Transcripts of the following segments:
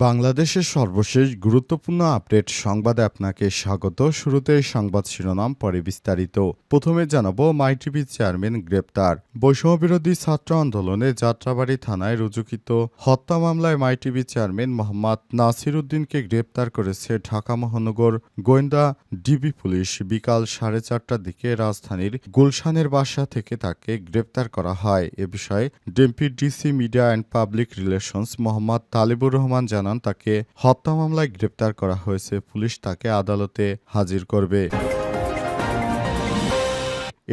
বাংলাদেশের সর্বশেষ গুরুত্বপূর্ণ আপডেট সংবাদে আপনাকে স্বাগত। শুরুতে সংবাদ শিরোনাম, পরে বিস্তারিত। প্রথমে জানাব মাই টিভির চেয়ারম্যান গ্রেপ্তার। বৈষম্যবিরোধী ছাত্র আন্দোলনে যাত্রাবাড়ি থানায় রুজুকিত হত্যা মামলায় My TV chairman Mohammad Nasir উদ্দিনকে গ্রেপ্তার করেছে ঢাকা মহানগর গোয়েন্দা ডিবি পুলিশ। বিকাল সাড়ে চারটার দিকে রাজধানীর গুলশানের বাসা থেকে তাকে গ্রেপ্তার করা হয়। এ বিষয়ে DMP DC media and public relations Mohammad Talibur Rahman জানান, তাকে হত্যা মামলায় গ্রেপ্তার করা হয়েছে। পুলিশ তাকে আদালতে হাজির করবে।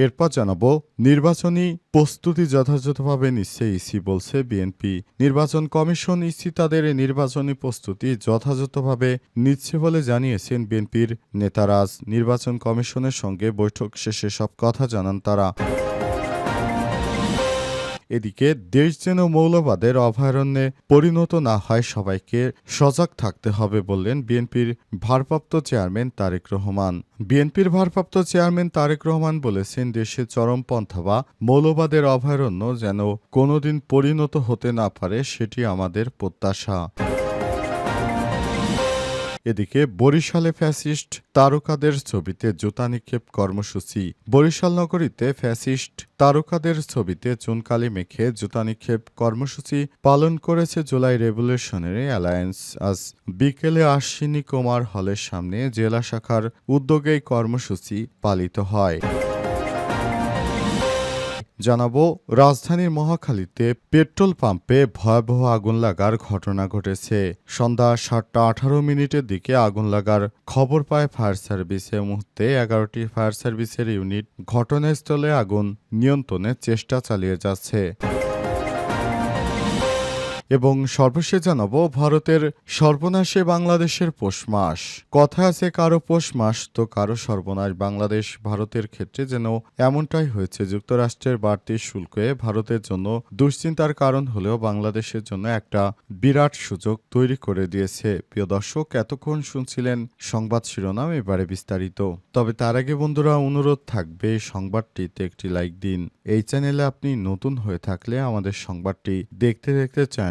এরপর জানাব, নির্বাচনী প্রস্তুতি যথাযথভাবে নিচ্ছে ইসি বলছে বিএনপি। নির্বাচন কমিশন ইসি তাদের নির্বাচনী প্রস্তুতি যথাযথভাবে নিচ্ছে বলে জানিয়েছেন বিএনপির নেতারাজ। নির্বাচন কমিশনের সঙ্গে বৈঠক শেষে সব কথা জানান তারা। এদিকে দেশ যেন মৌলবাদের অভয়ারণ্যে পরিণত না হয় সবাইকে সজাগ থাকতে হবে বললেন বিএনপির ভারপ্রাপ্ত চেয়ারম্যান তারেক রহমান। বিএনপির ভারপ্রাপ্ত চেয়ারম্যান তারেক রহমান বলেছেন, দেশে চরমপন্থা বা মৌলবাদের অভয়ারণ্য যেন কোনোদিন পরিণত হতে না পারে, সেটি আমাদের প্রত্যাশা। এদিকে বরিশালে ফ্যাসিস্ট তারকাদের ছবিতে জুতা নিক্ষেপ কর্মসূচি। বরিশাল নগরীতে ফ্যাসিস্ট তারকাদের ছবিতে চুনকালি মেখে জুতা নিক্ষেপ কর্মসূচি পালন করেছে জুলাই রেভলিউশনারি অ্যালায়েন্স। আজ বিকেলে আশ্বিনী কুমার হলের সামনে জেলা শাখার উদ্যোগেই কর্মসূচি পালিত হয়। জানাব, রাজধানীর মহাখালীতে পেট্রোল পাম্পে ভয়াবহ আগুন লাগার ঘটনা ঘটেছে। সন্ধ্যা সাতটা আঠারো মিনিটের দিকে আগুন লাগার খবর পায় ফায়ার সার্ভিস। মুহূর্তে এগারোটি ফায়ার সার্ভিসের ইউনিট ঘটনাস্থলে আগুন নিয়ন্ত্রণের চেষ্টা চালিয়ে যাচ্ছে। এবং সর্বশেষ জানাব ভারতের সর্বনাশে বাংলাদেশের পৌষ মাস। কথা আছে কারও পৌষ মাস, তো কারও সর্বনাশ বাংলাদেশ ভারতের ক্ষেত্রে যেন এমনটাই হয়েছে। যুক্তরাষ্ট্রের বাড়তি শুল্কে ভারতের জন্য দুশ্চিন্তার কারণ হলেও বাংলাদেশের জন্য একটা বিরাট সুযোগ তৈরি করে দিয়েছে। প্রিয় দর্শক, এতক্ষণ শুনছিলেন সংবাদ শিরোনাম, এবারে বিস্তারিত। তবে তার আগে বন্ধুরা, অনুরোধ থাকবে সংবাদটিতে একটি লাইক দিন। এই চ্যানেলে আপনি নতুন হয়ে থাকলে আমাদের সংবাদটি দেখতে দেখতে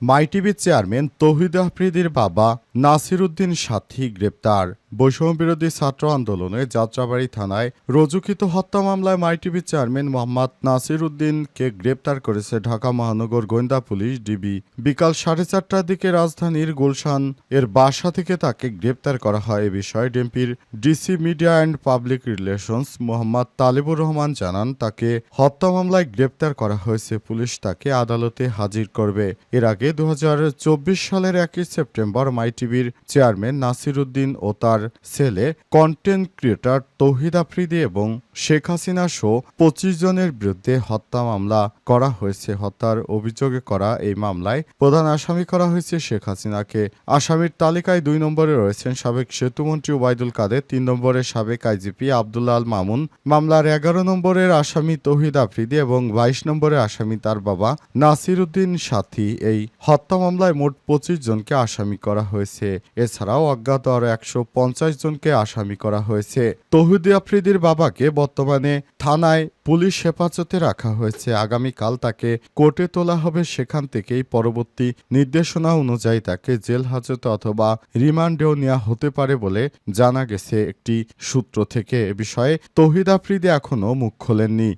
মাইটিভির চেয়ারম্যান তৌহিদ আফ্রিদির বাবা নাসির উদ্দিন সাথী গ্রেপ্তার। বৈষম্যবিরোধী ছাত্র আন্দোলনে যাত্রাবাড়ি থানায় রজুকিত হত্যা মামলায় মাইটিভি চেয়ারম্যান মোহাম্মদ নাসির উদ্দিনকে গ্রেপ্তার করেছে ঢাকা মহানগর গোয়েন্দা পুলিশ ডিবি। বিকাল সাড়ে চারটার দিকে রাজধানীর গুলশান এর বাসা থেকে তাকে গ্রেপ্তার করা হয় এ বিষয়ে ডেমপির DC media and public relations Mohammad Talibur Rahman জানান, তাকে হত্যা মামলায় গ্রেপ্তার করা হয়েছে, পুলিশ তাকে আদালতে হাজির করবে। এর আগে দু হাজার চব্বিশ সালের একই সেপ্টেম্বর মাই টিভির চেয়ারম্যান নাসির উদ্দিন ও তার ছেলে কন্টেন্ট ক্রিয়েটর তৌহিদ আফ্রিদি এবং শেখ হাসিনা সহ পঁচিশ জনের বিরুদ্ধে হত্যা মামলা করা হয়েছে। হত্যার অভিযোগে করা এই মামলায় প্রধান আসামি করা হয়েছে শেখ হাসিনাকে। আসামির তালিকায় দুই নম্বরে রয়েছেন সাবেক সেতুমন্ত্রী ওবায়দুল কাদের, তিন নম্বরে সাবেক আইজিপি আবদুল্লাহ মামুন। মামলার এগারো নম্বরের আসামি তৌহিদ আফ্রিদি এবং বাইশ নম্বরে আসামি তার বাবা নাসির উদ্দিন সাথী। এই হত্যা মামলায় মোট পঁচিশ জনকে আসামি করা হয়েছে। এছাড়াও অজ্ঞাত আরও একশো পঞ্চাশ জনকে আসামি করা হয়েছে। তৌহিদ আফ্রিদির বাবাকে বর্তমানে থানায় পুলিশ হেফাজতে রাখা হয়েছে। আগামীকাল তাকে কোর্টে তোলা হবে। সেখান থেকেই পরবর্তী নির্দেশনা অনুযায়ী তাকে জেল হাজতে অথবা রিমান্ডেও নেওয়া হতে পারে বলে জানা গেছে একটি সূত্র থেকে। এ বিষয়ে তৌহিদ আফ্রিদি এখনও মুখ খোলেননি।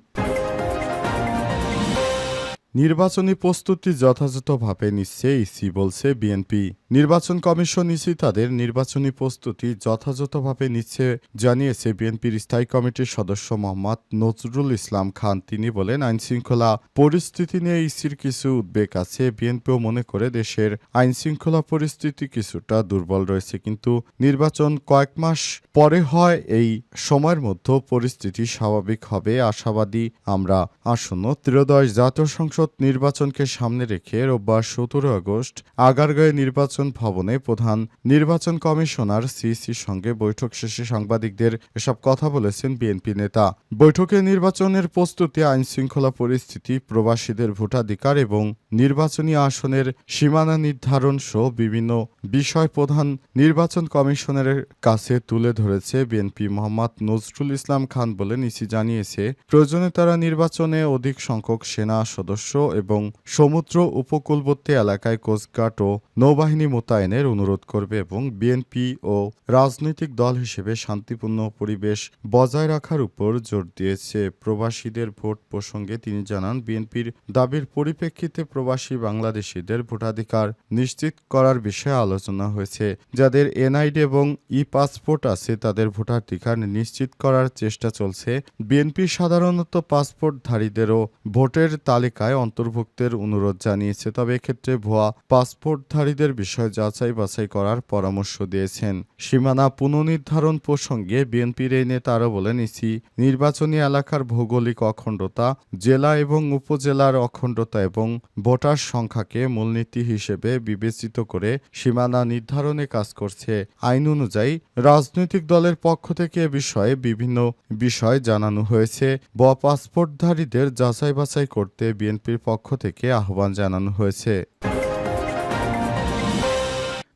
নির্বাচনী প্রস্তুতি যথাযথভাবে নিচ্ছে, ইসি বলছে বিএনপি। নির্বাচন কমিশন ইসি তাদের নির্বাচনী প্রস্তুতি যথাযথভাবে নিচ্ছে জানিয়েছে বিএনপির স্থায়ী কমিটির সদস্য মোহাম্মদ নজরুল ইসলাম খান। তিনি বলেন, আইনশৃঙ্খলা পরিস্থিতি নিয়ে ইসির কিছু উদ্বেগ আছে। বিএনপিও মনে করে দেশের আইনশৃঙ্খলা পরিস্থিতি কিছুটা দুর্বল রয়েছে, কিন্তু নির্বাচন কয়েক মাস পরে হয়, এই সময়ের মধ্যে পরিস্থিতি স্বাভাবিক হবে। আশাবাদী আমরা আসন্ন ত্রয়োদশ জাতীয় সংসদ নির্বাচনকে সামনে রেখে রোববার সতেরো আগস্ট আগারগাঁয়ে নির্বাচন ভবনে প্রধান নির্বাচন কমিশনার সিসির সঙ্গে বৈঠক শেষে সাংবাদিকদের এসব কথা বলেছেন বিএনপি নেতা। বৈঠকে নির্বাচনের প্রস্তুতি, আইনশৃঙ্খলা পরিস্থিতি, প্রবাসীদের ভোটাধিকার এবং নির্বাচনী আসনের সীমানা নির্ধারণ সহ বিভিন্ন বিষয় প্রধান নির্বাচন কমিশনের কাছে তুলে ধরেছে বিএনপি মোহাম্মদ নজরুল ইসলাম খান বলে ইসি জানিয়েছে প্রয়োজনে তারা নির্বাচনে অধিক সংখ্যক সেনা সদস্য এবং সমুদ্র উপকূলবর্তী এলাকায় কোস্টগার্ড ও নৌবাহিনী মোতায়েনের অনুরোধ করবে এবং বিএনপি ও রাজনৈতিক দল হিসেবে শান্তিপূর্ণ পরিবেশ বজায় রাখার উপর জোর দিয়েছে। প্রবাসীদের ভোট প্রসঙ্গে তিনি জানান, বিএনপির দাবির পরিপ্রেক্ষিতে প্রবাসী বাংলাদেশিদের ভোটাধিকার নিশ্চিত করার বিষয়ে আলোচনা হয়েছে। যাদের এনআইডি এবং ই পাসপোর্ট আছে, তাদের ভোটাধিকার নিশ্চিত করার চেষ্টা চলছে। বিএনপি সাধারণত পাসপোর্টধারীদেরও ভোটের তালিকায় অন্তর্ভুক্তের অনুরোধ জানিয়েছে, তবে এক্ষেত্রে ভুয়া পাসপোর্টধারীদের বিষয় যাচাই বাছাই করার পরামর্শ দিয়েছেন। সীমানা পুনর্নির্ধারণ প্রসঙ্গে বিএনপির এই নেতা আরও বলেন, ইসি, নির্বাচনী এলাকার ভৌগোলিক অখণ্ডতা, জেলা এবং উপজেলার অখণ্ডতা এবং ভোটার সংখ্যাকে মূলনীতি হিসেবে বিবেচিত করে সীমানা নির্ধারণে কাজ করছে। আইন অনুযায়ী, রাজনৈতিক দলের পক্ষ থেকে এ বিষয়ে বিভিন্ন বিষয় জানানো হয়েছে। ব পাসপোর্টধারীদের যাচাই বাছাই করতে বিএনপির পক্ষ থেকে আহ্বান জানানো হয়েছে।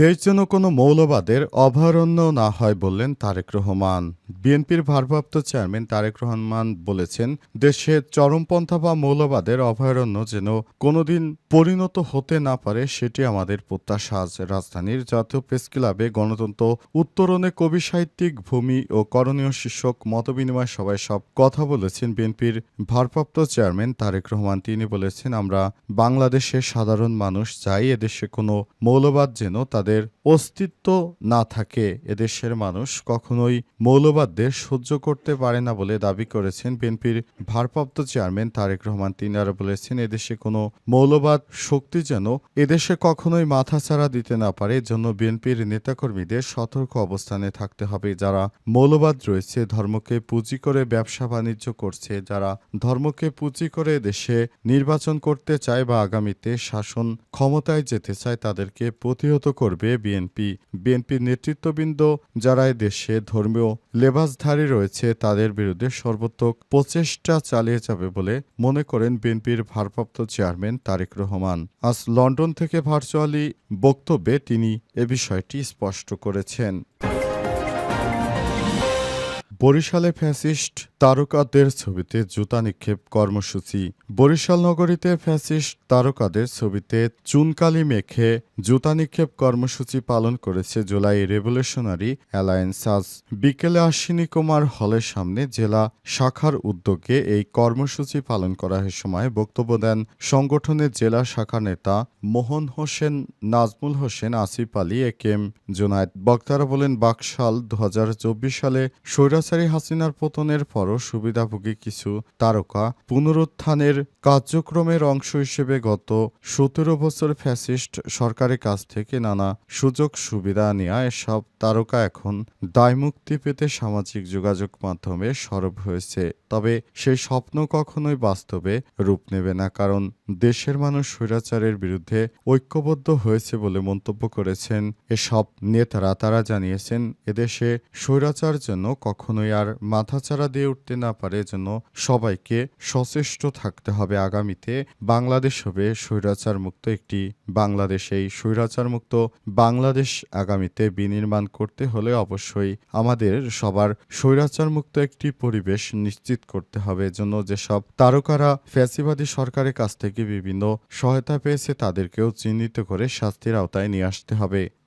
দেশ যেন কোনো মৌলবাদের অভয়ারণ্য না হয় বললেন তারেক রহমান। বিএনপির ভারপ্রাপ্ত চেয়ারম্যান তারেক রহমান বলেছেন, দেশে চরমপন্থা বা মৌলবাদের অভয়ারণ্য যেন কোনোদিন পরিণত হতে না পারে, সেটি আমাদের প্রত্যাশা রাজধানীর জাতীয় প্রেস ক্লাবে গণতন্ত্র উত্তরণে কবি সাহিত্যিক ভূমি ও করণীয় শীর্ষক মতবিনিময় সভায় সব কথা বলেছেন বিএনপির ভারপ্রাপ্ত চেয়ারম্যান তারেক রহমান। তিনি বলেছেন, আমরা বাংলাদেশের সাধারণ মানুষ, চাই এদেশে কোনো মৌলবাদ যেন তাদের আমাদের অস্তিত্ব না থাকে। এদেশের মানুষ কখনোই মৌলবাদদের সহ্য করতে পারে না বলে দাবি করেছেন বিএনপির ভারপ্রাপ্ত চেয়ারম্যান তারেক রহমান। তিনি আরও বলেছেন, এদেশে কোনো মৌলবাদ শক্তি যেন এদেশে কখনোই মাথাচাড়া দিতে না পারে, এজন্য বিএনপির নেতাকর্মীদের সতর্ক অবস্থানে থাকতে হবে। যারা মৌলবাদ রয়েছে, ধর্মকে পুঁজি করে ব্যবসা বাণিজ্য করছে, যারা ধর্মকে পুঁজি করে দেশে নির্বাচন করতে চায় বা আগামীতে শাসন ক্ষমতায় যেতে চায়, তাদেরকে প্রতিহত করবে বিএনপি। বিএনপির নেতৃত্ববৃন্দ যারা দেশে ধর্মীয় লেবাসধারী রয়েছে, তাদের বিরুদ্ধে সর্বোত্তক প্রচেষ্টা চালিয়ে যাবে বলে মনে করেন বিএনপির ভারপ্রাপ্ত চেয়ারম্যান তারেক রহমান। আজ লন্ডন থেকে ভার্চুয়ালি বক্তব্যে তিনি এ বিষয়টি স্পষ্ট করেছেন। বরিশালে ফ্যাসিস্ট তারকাদের ছবিতে জুতা নিক্ষেপ কর্মসূচি। বরিশাল নগরীতে ফ্যাসিস্ট তারকাদের ছবিতে চুনকালি মেখে জুতা নিক্ষেপ কর্মসূচি পালন করেছে জুলাই রেভলিউশনারি অ্যালায়েন্স। আজ বিকেলে আশ্বিনী কুমার হলের সামনে জেলা শাখার উদ্যোগে এই কর্মসূচি পালন করা সময় বক্তব্য দেন সংগঠনের জেলা শাখা নেতা মোহন হোসেন, নাজমুল হোসেন, আসিফ আলী, এ কেম জোনায়েদ। বক্তারা বলেন, বাকশাল দু হাজার চব্বিশ সালে স্বৈরাচারী হাসিনার পতনের পরও সুবিধাভোগী কিছু তারকা পুনরুত্থানের কার্যক্রমের অংশ হিসেবে গত সতেরো বছর ফ্যাসিস্ট সরকারের কাছ থেকে নানা সুযোগ সুবিধা নেওয়া এসব তারকা এখন দায়মুক্তি পেতে সামাজিক যোগাযোগ মাধ্যমে সরব হয়েছে। তবে সেই স্বপ্ন কখনোই বাস্তবে রূপ নেবে না, কারণ দেশের মানুষ স্বৈরাচারের বিরুদ্ধে ঐক্যবদ্ধ হয়েছে বলে মন্তব্য করেছেন। এসব নেতারা তারা জানিয়েছেন, এদেশে স্বৈরাচার যেন কখনোই আর মাথাচাড়া দিয়ে উঠতে না পারে, যেন সবাইকে সচেষ্ট থাকতে হবে। আগামীতে বাংলাদেশ হবে স্বৈরাচার মুক্ত একটি বাংলাদেশ। এই স্বৈরাচার মুক্ত বাংলাদেশ আগামীতে বিনির্মাণ করতে হলে অবশ্যই আমাদের সবার স্বৈরাচার মুক্ত একটি পরিবেশ নিশ্চিত করতে হবে। এজন্য যেসব তারকারা ফ্যাসিবাদী সরকারের কাছ থেকে বিভিন্ন সহায়তা পেয়েছে তাদেরকেও চিহ্নিত করে শাস্তির আওতায় নিয়ে আসতে হবে।